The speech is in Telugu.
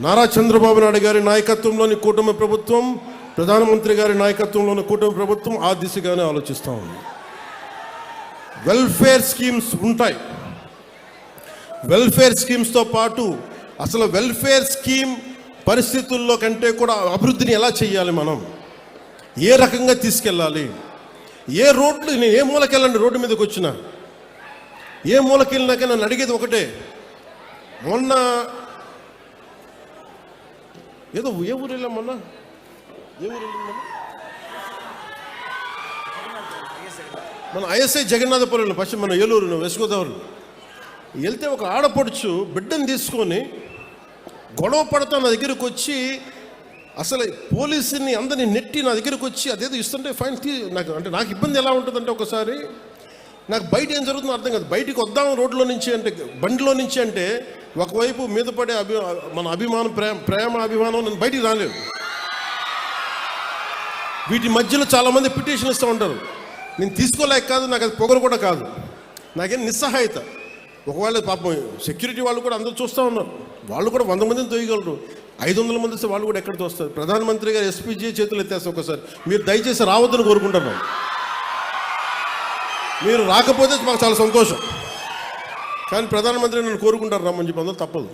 నారా చంద్రబాబు నాయుడు గారి నాయకత్వంలోని కూటమి ప్రభుత్వం ప్రధానమంత్రి గారి నాయకత్వంలోని కూటమి ప్రభుత్వం ఆ దిశగానే ఆలోచిస్తూ ఉంది. వెల్ఫేర్ స్కీమ్స్ ఉంటాయి. వెల్ఫేర్ స్కీమ్స్తో పాటు అసలు వెల్ఫేర్ స్కీమ్ పరిస్థితుల్లో కంటే కూడా అభివృద్ధిని ఎలా చేయాలి మనం? ఏ రకంగా తీసుకెళ్ళాలి? ఏ రోడ్లు నేను ఏ మూలకెళ్ళండి రోడ్డు మీదకి వచ్చిన? ఏ మూలకెళ్ళినాక నన్ను అడిగేది ఒకటే. మొన్న ఏదో ఏ ఊరు వెళ్ళాం ఏ ఊరు మన ఐఎస్ఐ జగన్నాథపురం పశ్చిమ మన ఏలూరు వెస్ట్ గోదావరి వెళ్తే ఒక ఆడపడుచు బిడ్డను తీసుకొని గొడవ పడతా నా దగ్గరకు వచ్చి అసలు పోలీసుని అందరిని నెట్టి నా దగ్గరకు వచ్చి అదేదో ఇస్తుంటే ఫైన్ తీ నాకు అంటే నాకు ఇబ్బంది ఎలా ఉంటుందంటే ఒకసారి నాకు బయట ఏం జరుగుతుందో అర్థం కాదు. బయటికి వద్దాం రోడ్లో నుంచి అంటే బండిలో నుంచి అంటే ఒకవైపు మీద పడే అభి మన అభిమానం ప్రేమ ప్రేమ అభిమానం నేను బయటికి రాలేదు. వీటి మధ్యలో చాలామంది పిటిషన్ ఇస్తూ ఉంటారు. నేను తీసుకోలేక కాదు నాకు అది పొగరు కూడా కాదు. నాకేం నిస్సహాయత. ఒకవేళ పాపం సెక్యూరిటీ వాళ్ళు కూడా అందరూ చూస్తూ ఉన్నారు. వాళ్ళు కూడా వంద మందిని తోయగలరు. ఐదు వందల మంది వస్తే వాళ్ళు కూడా ఎక్కడ తోస్తారు ప్రధానమంత్రి గారు ఎస్పీజీ చేతులు ఎత్తేస్తారు ఒకసారి. మీరు దయచేసి రావద్దని కోరుకుంటున్నాం. మీరు రాకపోతే మాకు చాలా సంతోషం. కానీ ప్రధానమంత్రి నన్ను కోరుకుంటారు రమ్మని చెప్పి అందరూ తప్పదు.